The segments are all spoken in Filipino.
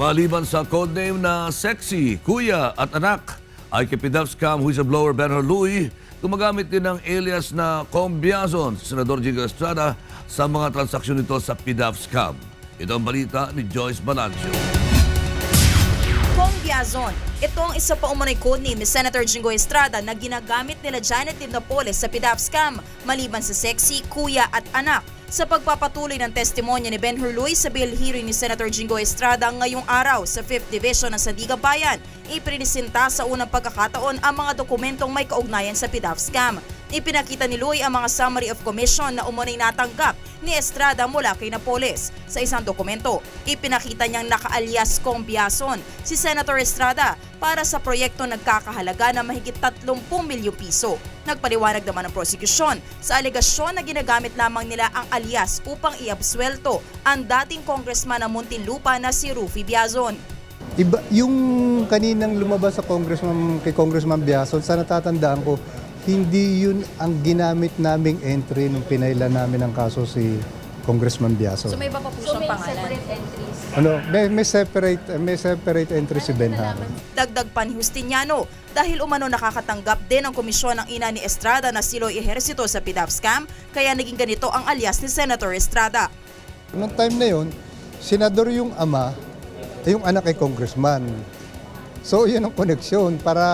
Maliban sa codename na Sexy, Kuya at Anak, ay kay PDAP scam whistleblower Benhur Louie, gumagamit din ng alias na Combiazon Senador Jigo Estrada sa mga transaksyon nito sa scam. Ito ang balita ni Joyce Balancio. Kong Biazon. Ito ang isa pa umano'y codename ni Senator Jingo Estrada na ginagamit nila Janet Napoles sa PDAP scam maliban sa sexy, kuya at anak. Sa pagpapatuloy ng testimonya ni Ben Hurluy sa bill hearing ni Senator Jingo Estrada ngayong araw sa 5th Division ng Sandiga Bayan, iprinisinta sa unang pagkakataon ang mga dokumentong may kaugnayan sa PDAP scam. Ipinakita ni Luy ang mga summary of commission na umunay natanggap ni Estrada mula kay Napoles. Sa isang dokumento, ipinakita niyang nakaalyas Kong Biason si Senator Estrada para sa proyekto nagkakahalaga na mahigit 30 milyong piso. Nagpaliwanag naman ang prosekusyon sa alegasyon na ginagamit lamang nila ang alias upang iabswelto ang dating congressman ng Muntinlupa na si Rufy Biazon. Iba, yung kaninang lumabas sa Congressman, kay Congressman Biason, sa natatandaan ko, hindi yun ang ginamit naming entry nung pinailan namin ang kaso si Congressman Biason. may iba pa po siyang pangalan. ano, may, may separate may separate entry si Ben Haro. Dagdag pa ni Justiniano dahil umano nakakatanggap din ang komisyon ng ina ni Estrada na siloy ehersito sa PDAP scam kaya naging ganito ang alias ni Senator Estrada. Noong time na yun, senador yung ama, eh, yung anak ay congressman. So yun ang koneksyon para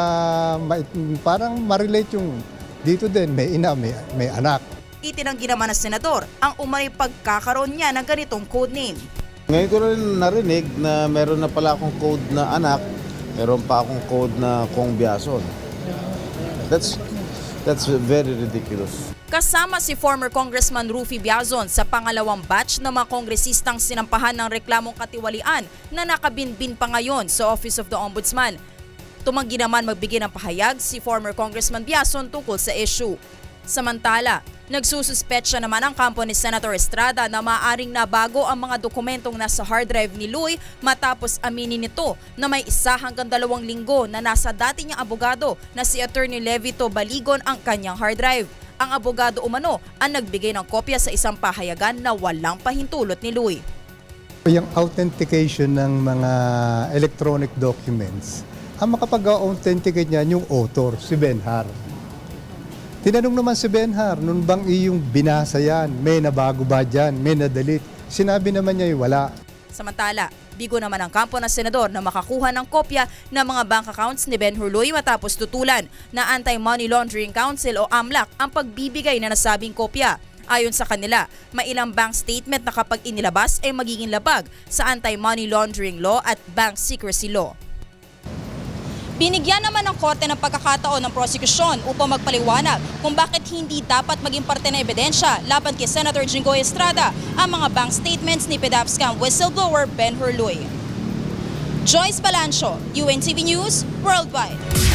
ma- parang ma-relate yung dito din may ina, may, may anak. Itinanggi naman ng senador ang umano'y pagkakaroon niya ng ganitong codename. Ngayon ko rin narinig na meron na pala akong code na anak, meron pa akong code na kong biyason. That's that's very ridiculous. Kasama si former Congressman Rufy Biazon sa pangalawang batch ng mga kongresistang sinampahan ng reklamong katiwalian na nakabinbin pa ngayon sa Office of the Ombudsman. Tumanggi naman magbigay ng pahayag si former Congressman Biazon tungkol sa issue. Samantala, nagsususpetsya naman ang kampo ni Senator Estrada na maaring nabago ang mga dokumentong nasa hard drive ni Luy matapos aminin nito na may isa hanggang dalawang linggo na nasa dati niyang abogado na si Attorney Levito Baligon ang kanyang hard drive. Ang abogado umano ang nagbigay ng kopya sa isang pahayagan na walang pahintulot ni Luy. Yung authentication ng mga electronic documents, ang makapag-authenticate niyan yung author, si Benhar. Tinanong naman si Benhar, nun bang iyong binasa yan? May nabago ba dyan? May nadalit? Sinabi naman niya, wala. Samantala, bigo naman ang kampo ng senador na makakuha ng kopya ng mga bank accounts ni Ben Hurloy matapos tutulan na Anti-Money Laundering Council o AMLAC ang pagbibigay na nasabing kopya. Ayon sa kanila, may ilang bank statement na kapag inilabas ay magiging labag sa Anti-Money Laundering Law at Bank Secrecy Law. Binigyan naman ng korte ng pagkakataon ng prosekusyon upang magpaliwanag kung bakit hindi dapat maging parte ng ebidensya laban kay Senator Jinggoy Estrada ang mga bank statements ni PDAP scam whistleblower Ben Hurluy. Joyce Balancho, UNTV News, Worldwide.